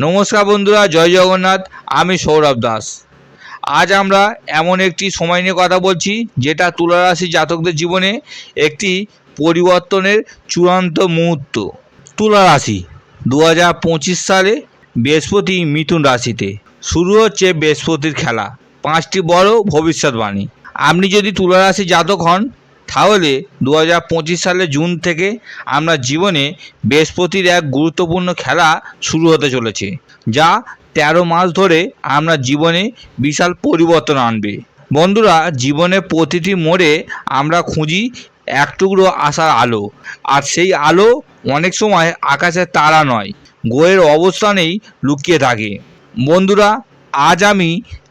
নমস্কার বন্ধুরা, জয় জগন্নাথ, আমি সৌরভ দাস। আজ আমরা এমন একটি সময় নিয়ে কথা বলছি, যেটা তুলারাশি জাতকদের জীবনে একটি পরিবর্তনের চূড়ান্ত মুহূর্ত। তুলা রাশি দু হাজার পঁচিশ সালে বৃহস্পতি মিথুন রাশিতে। শুরু হচ্ছে বৃহস্পতির খেলা। পাঁচটি বড় ভবিষ্যৎবাণী। আপনি যদি তুলারাশি জাতক হন তাহলে দু হাজার পঁচিশ সালে জুন থেকে আমরা জীবনে বৃহস্পতির এক গুরুত্বপূর্ণ খেলা শুরু হতে চলেছে, যা তেরো মাস ধরে আমরা জীবনে বিশাল পরিবর্তন আনবে। বন্ধুরা, জীবনে প্রতিটি মোড়ে আমরা খুঁজি এক টুকরো আসার আলো, আর সেই আলো অনেক সময় আকাশের তারা নয়, গোয়ের অবস্থানেই লুকিয়ে থাকে। বন্ধুরা, আজ আমি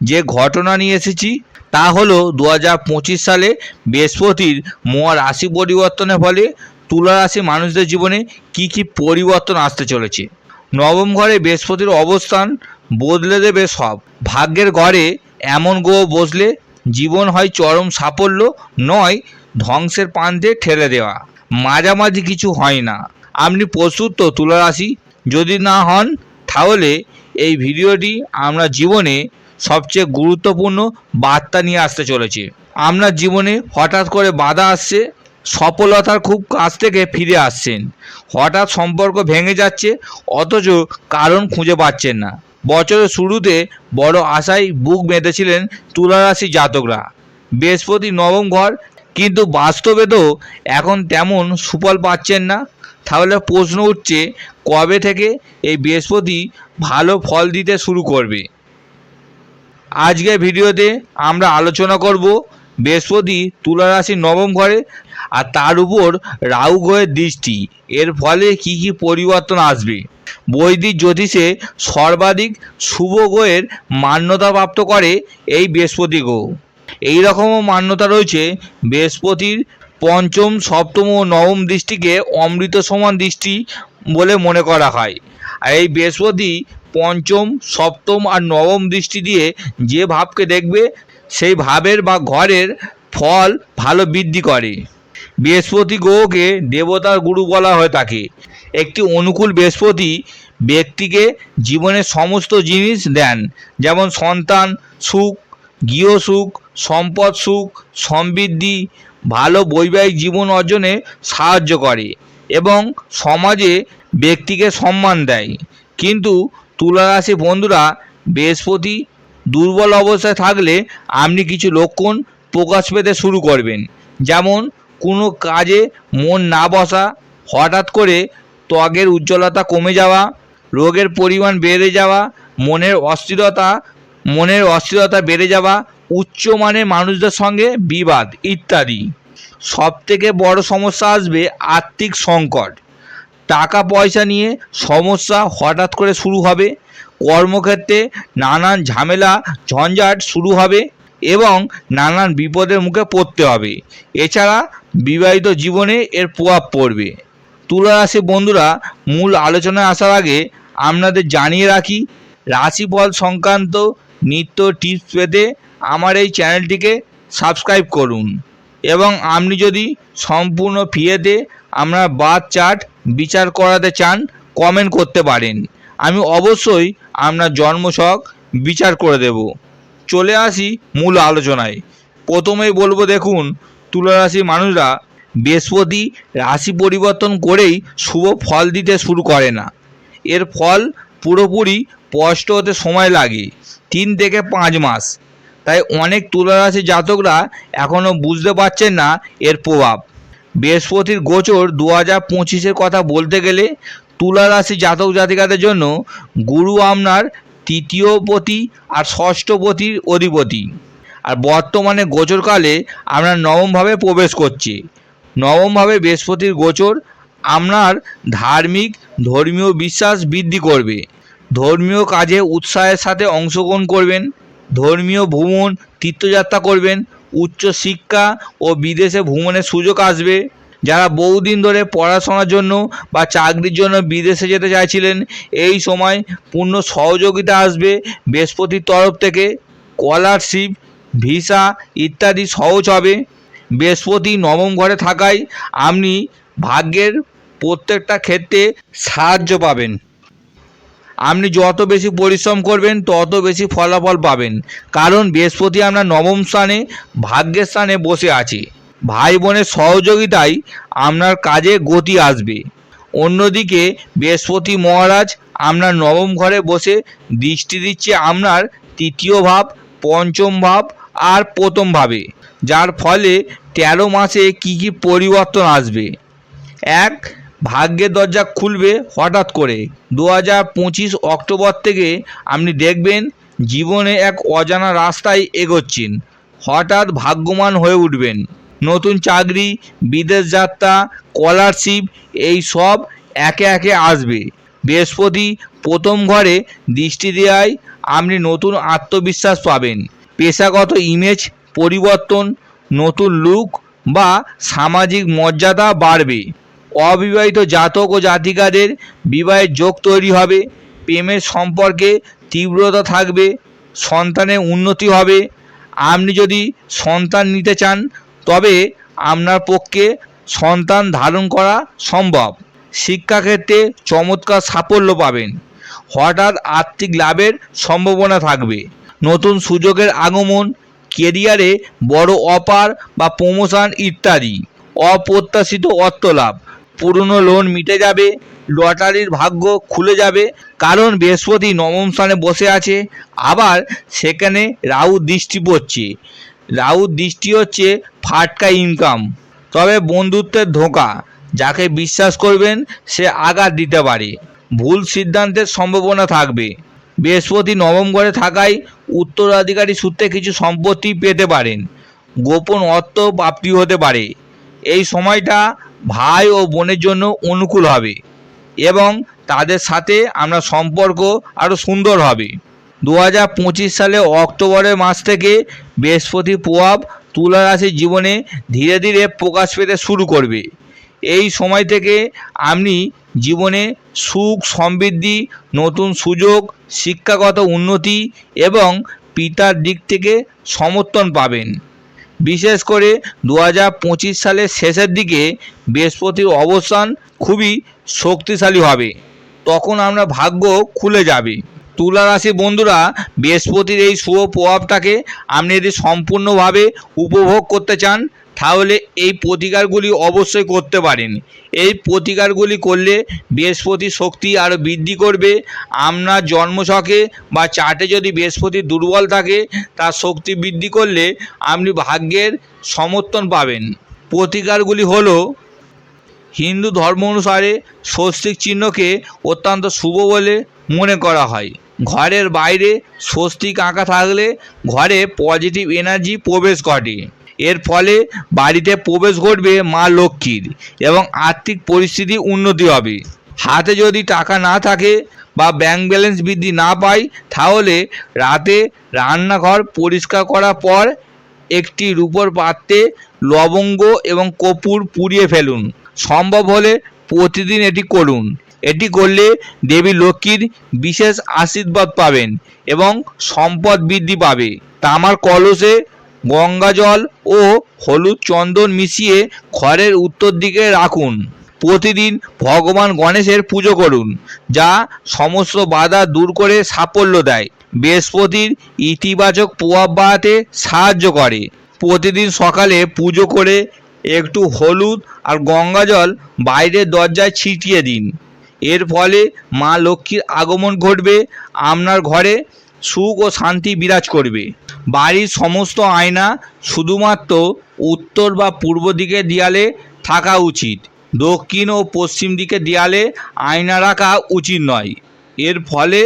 যে ঘটনা নিয়ে এসেছি তা হলো দু হাজার পঁচিশ সালে বৃহস্পতির মহা রাশি পরিবর্তনের ফলে তুলা রাশি মানুষদের জীবনে কি কি পরিবর্তন আসতে চলেছে। নবম ঘরে বৃহস্পতির অবস্থান বদলে দেবে সব। ভাগ্যের ঘরে এমন গ্রহ বসলে জীবন হয় চরম সাফল্য, নয় ধ্বংসের প্রান্তে ঠেলে দেওয়া। মাঝামাঝি কিছু হয় না। আপনি প্রস্তুত তো তুলা রাশি যদি না হন, তাহলে এই ভিডিওটি আমরা জীবনে সবচেয়ে গুরুত্বপূর্ণ বার্তা নিয়ে আসতে চলেছে। আপনার জীবনে হঠাৎ করে বাধা আসছে, সফলতার খুব কাছ থেকে ফিরে আসছেন। হঠাৎ সম্পর্ক ভেঙে যাচ্ছে, অথচ কারণ খুঁজে পাচ্ছেন না। বছরের শুরুতে বড় আশায় বুক বেঁধেছিলেন তুলারাশি জাতকরা। বৃহস্পতি নবম ঘর, কিন্তু বাস্তবে তো এখন তেমন সুফল পাচ্ছেন না। তাহলে প্রশ্ন উঠছে, কবে থেকে এই বৃহস্পতি ভালো ফল দিতে শুরু করবে? আজকের ভিডিওতে আমরা আলোচনা করব বৃহস্পতি তুলা রাশির নবম ঘরে আর তার উপর রাহু গ্রহের দৃষ্টি। এর ফলে কি কি পরিবর্তন আসবে? বৈদিক জ্যোতিষে সর্বাধিক শুভ গ্রহের মান্যতা প্রাপ্ত করে এই বৃহস্পতি গ্রহ। এই রকমও মান্যতা রয়েছে বৃহস্পতির পঞ্চম, সপ্তম ও নবম দৃষ্টিকে অমৃত সমান দৃষ্টি বলে মনে করা হয়। আর এই বৃহস্পতি পঞ্চম, সপ্তম আর নবম দৃষ্টি দিয়ে যে ভাবকে দেখবে, সেই ভাবের বা ঘরের ফল ভালো বৃদ্ধি করে। বৃহস্পতি গ্রহকে দেবতার গুরু বলা হয়ে থাকে একটি অনুকূল বৃহস্পতি ব্যক্তিকে জীবনের সমস্ত জিনিস দেন, যেমন সন্তান সুখ, গৃহ সুখ, সম্পদ সুখ, সমৃদ্ধি, ভালো বৈবাহিক জীবন অর্জনে সাহায্য করে এবং সমাজে ব্যক্তিকে সম্মান দেয়। কিন্তু তুলা রাশি বন্ধুরা বৃহস্পতি দুর্বল অবস্থায় থাকলে আপনি কিছু লক্ষণ প্রকাশ পেতে শুরু করবেন। যেমন, কোনো কাজে মন না বসা, হঠাৎ করে ত্বকের উজ্জ্বলতা কমে যাওয়া, রোগের পরিমাণ বেড়ে যাওয়া, মনের অস্থিরতা মনের অস্থিরতা বেড়ে যাওয়া উচ্চমানের মানুষদের সঙ্গে বিবাদ ইত্যাদি। সবথেকে বড় সমস্যা আসবে আর্থিক সংকট। টাকা পয়সা নিয়ে সমস্যা হঠাৎ করে শুরু হবে। কর্মক্ষেত্রে নানান ঝামেলা, ঝঞ্ঝাট শুরু হবে এবং নানান বিপদের মুখে পড়তে হবে। এছাড়া বিবাহিত জীবনে এর প্রভাব পড়বে। তুলা রাশি বন্ধুরা, মূল আলোচনায় আসার আগে আপনাদের জানিয়ে রাখি, রাশিফল সংক্রান্ত নিত্য টিপস পেতে আমার এই চ্যানেলটিকে সাবস্ক্রাইব করুন। এবং আপনি যদি সম্পূর্ণ ফিয়েতে আপনার বাদ চার্ট বিচার করাতে চান কমেন্ট করতে পারেন। আমি অবশ্যই আপনার জন্মছক বিচার করে দেব। চলে আসি মূল আলোচনায়। প্রথমেই বলব দেখুন তুলা রাশির মানুষরা বৃহস্পতি রাশি পরিবর্তন করেই শুভ ফল দিতে শুরু করে না। এর ফল পুরোপুরি স্পষ্ট হতে সময় লাগে, তিন থেকে পাঁচ মাস। তাই অনেক তুলা রাশি জাতকরা এখনও বুঝতে পারছেন না এর প্রভাব। বৃহস্পতির গোচর দু হাজার পঁচিশের কথা বলতে গেলে তুলা রাশি জাতক জাতিকাদের জন্য গুরু আপনার তৃতীয় পতি আর ষষ্ঠ পতির অধিপতি। আর বর্তমানে গোচরকালে আপনার নবমভাবে প্রবেশ করছে। নবমভাবে বৃহস্পতির গোচর আপনার ধার্মিক, ধর্মীয় বিশ্বাস বৃদ্ধি করবে। ধর্মীয় কাজে উৎসাহের সাথে অংশগ্রহণ করবেন। ধর্মীয় ভ্রমণ, তীর্থযাত্রা করবেন। উচ্চ শিক্ষা ও বিদেশে ভ্রমণের সুযোগ আসবে। যারা বহুদিন ধরে পড়াশোনার জন্য বা চাকরির জন্য বিদেশে যেতে চাইছিলেন, এই সময় পূর্ণ সহযোগিতা আসবে বৃহস্পতির তরফ থেকে। স্কলারশিপ, ভিসা ইত্যাদি সহজ হবে। বৃহস্পতি নবম ঘরে থাকায় আপনি ভাগ্যের প্রত্যেকটা ক্ষেত্রে সাহায্য পাবেন। আপনি যত বেশি পরিশ্রম করবেন, তত বেশি ফলাফল পাবেন। কারণ বৃহস্পতি আমরা নবম স্থানে, ভাগ্যের স্থানে বসে আছে। ভাই বোনের সহযোগিতায় আপনার কাজে গতি আসবে। অন্যদিকে বৃহস্পতি মহারাজ আপনার নবম ঘরে বসে দৃষ্টি দিচ্ছে আপনার তৃতীয় ভাব, পঞ্চম ভাব আর প্রথম ভাবে। যার ফলে তেরো মাসে কি কি পরিবর্তন আসবে? এক ভাগ্যের দরজা খুলবে হঠাৎ করে। দু হাজার পঁচিশ অক্টোবর থেকে আপনি দেখবেন জীবনে এক অজানা রাস্তায় এগোচ্ছেন। হঠাৎ ভাগ্যবান হয়ে উঠবেন। নতুন চাকরি, বিদেশ যাত্রা স্কলারশিপ এই সব একে একে আসবে। বৃহস্পতি প্রথম ঘরে দৃষ্টি দেওয়ায় আপনি নতুন আত্মবিশ্বাস পাবেন। পেশাগত ইমেজ পরিবর্তন, নতুন লুক বা সামাজিক মর্যাদা বাড়বে। অবিবাহিত জাতক ও জাতিকাদের বিবাহের যোগ তৈরি হবে, প্রেমের সম্পর্কে তীব্রতা থাকবে, সন্তানের উন্নতি হবে। আপনি যদি সন্তান নিতে চান, তবে আপনার পক্ষে সন্তান ধারণ করা সম্ভব। শিক্ষাক্ষেত্রে চমৎকার সাফল্য পাবেন। হঠাৎ আর্থিক লাভের সম্ভাবনা থাকবে। নতুন সুযোগের আগমন, কেরিয়ারে বড় অপার বা প্রমোশন ইত্যাদি। অপ্রত্যাশিত অর্থ লাভ। পুরনো লোন মিটে যাবে লটারির ভাগ্য খুলে যাবে, কারণ বৃহস্পতি নবম স্থানে বসে আছে। আবার সেখানে রাহু দৃষ্টি পড়ছে। রাহু দৃষ্টি হচ্ছে ফাটকা ইনকাম তবে বন্ধুত্বের ধোঁকা, যাকে বিশ্বাস করবেন সে আঘাত দিতে পারে। ভুল সিদ্ধান্তের সম্ভাবনা থাকবে। বৃহস্পতি নবম ঘরে থাকায় উত্তরাধিকারী সূত্রে কিছু সম্পত্তি পেতে পারেন। গোপন অর্থ প্রাপ্তি হতে পারে। এই সময়টা ভাই ও বোনের জন্য অনুকূল হবে এবং তাদের সাথে আমরা সম্পর্ক আরও সুন্দর হবে। দু হাজার পঁচিশ সালে অক্টোবরের মাস থেকে বৃহস্পতি প্রভাব তুলা রাশির জীবনে ধীরে ধীরে প্রকাশ পেতে শুরু করবে। এই সময় থেকে আপনি জীবনে সুখ, সমৃদ্ধি, নতুন সুযোগ, শিক্ষাগত উন্নতি এবং পিতার দিক থেকে সমর্থন পাবেন। বিশেষ করে দু হাজার পঁচিশ সালের শেষের দিকে বৃহস্পতির অবস্থান খুবই শক্তিশালী হবে। তখন আমরা ভাগ্য খুলে যাবে। তুলা রাশি বন্ধুরা, বৃহস্পতির এই শুভ প্রভাবটাকে আপনি যদি সম্পূর্ণভাবে উপভোগ করতে চান তাহলে এই প্রতিকারগুলি অবশ্যই করতে পারেন। এই প্রতিকারগুলি করলে বৃহস্পতি শক্তি আরও বৃদ্ধি করবে। আপনার জন্মছকে বা চার্টে যদি বৃহস্পতি দুর্বল থাকে, তার শক্তি বৃদ্ধি করলে আপনি ভাগ্যের সমর্থন পাবেন। প্রতিকারগুলি হলো, হিন্দু ধর্ম অনুসারে স্বস্তিক চিহ্নকে অত্যন্ত শুভ বলে মনে করা হয়। ঘরের বাইরে স্বস্তিক আঁকা থাকলে ঘরে পজিটিভ এনার্জি প্রবেশ ঘটে। এর ফলে বাড়িতে প্রবেশ ঘটবে মা লক্ষ্মীর এবং আর্থিক পরিস্থিতি উন্নতি হবে। হাতে যদি টাকা না থাকে বা ব্যাংক ব্যালেন্স বৃদ্ধি না পায়, তাহলে রাতে রান্নাঘর পরিষ্কার করার পর একটি রূপোর পাত্রে লবঙ্গ এবং কপুর পুড়িয়ে ফেলুন। সম্ভব হলে প্রতিদিন এটি করুন। এটি করলে দেবী লক্ষ্মীর বিশেষ আশীর্বাদ পাবেন এবং সম্পদ বৃদ্ধি পাবে। তামার কলসে গঙ্গা জল ও হলুদ চন্দন মিশিয়ে ঘরের উত্তর দিকে রাখুন। প্রতিদিন ভগবান গণেশের পুজো করুন, যা সমস্ত বাধা দূর করে সাফল্য দেয়। বৃহস্পতির ইতিবাচক প্রভাব বাড়াতে সাহায্য করে। প্রতিদিন সকালে পুজো করে একটু হলুদ আর গঙ্গা জল বাইরের দরজায় ছিটিয়ে দিন। এর ফলে মা লক্ষ্মীর আগমন ঘটবে, আপনার ঘরে সুখ ও শান্তি বিরাজ করবে। বাড়ির সমস্ত আয়না শুধুমাত্র উত্তর বা পূর্ব দিকে দেয়ালে থাকা উচিত। দক্ষিণ ও পশ্চিম দিকে দেয়ালে আয়না রাখা উচিত নয়। এর ফলে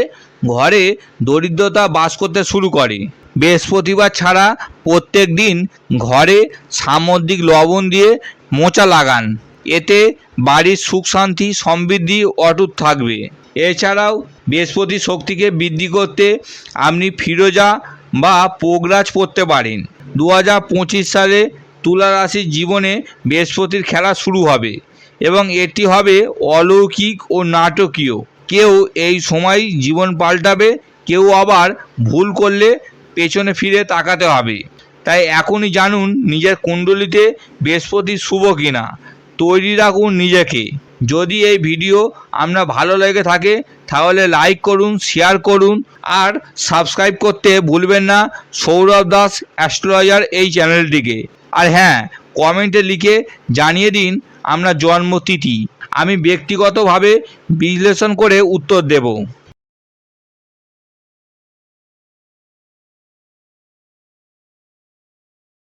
ঘরে দরিদ্রতা বাস করতে শুরু করে। বৃহস্পতিবার ছাড়া প্রত্যেক দিন ঘরে সামুদ্রিক লবণ দিয়ে মোচা লাগান। এতে বাড়ির সুখ, শান্তি, সমৃদ্ধি অটুট থাকবে। এছাড়াও বৃহস্পতি শক্তিকে বৃদ্ধি করতে আপনি ফিরোজা বা পোগরাজ পরতে পারেন। দু হাজার পঁচিশ সালে তুলা রাশির জীবনে বৃহস্পতির খেলা শুরু হবে এবং এটি হবে অলৌকিক ও নাটকীয়। কেউ এই সময় জীবন পাল্টাবে, কেউ আবার ভুল করলে পেছনে ফিরে তাকাতে হবে। তাই এখনই জানুন নিজের কুণ্ডলিতে বৃহস্পতি শুভ কিনা। তৈরি রাখুন নিজেকে। যদি এই ভিডিও আপনার ভালো লেগে থাকে তাহলে লাইক করুন শেয়ার করুন আর সাবস্ক্রাইব করতে ভুলবেন না। সৌরভ দাস অ্যাস্ট্রোলজার এই চ্যানেলটিকে আর হ্যাঁ কমেন্টে লিখে জানিয়ে দিন আপনার জন্মতিথি। আমি ব্যক্তিগতভাবে বিশ্লেষণ করে উত্তর দেব।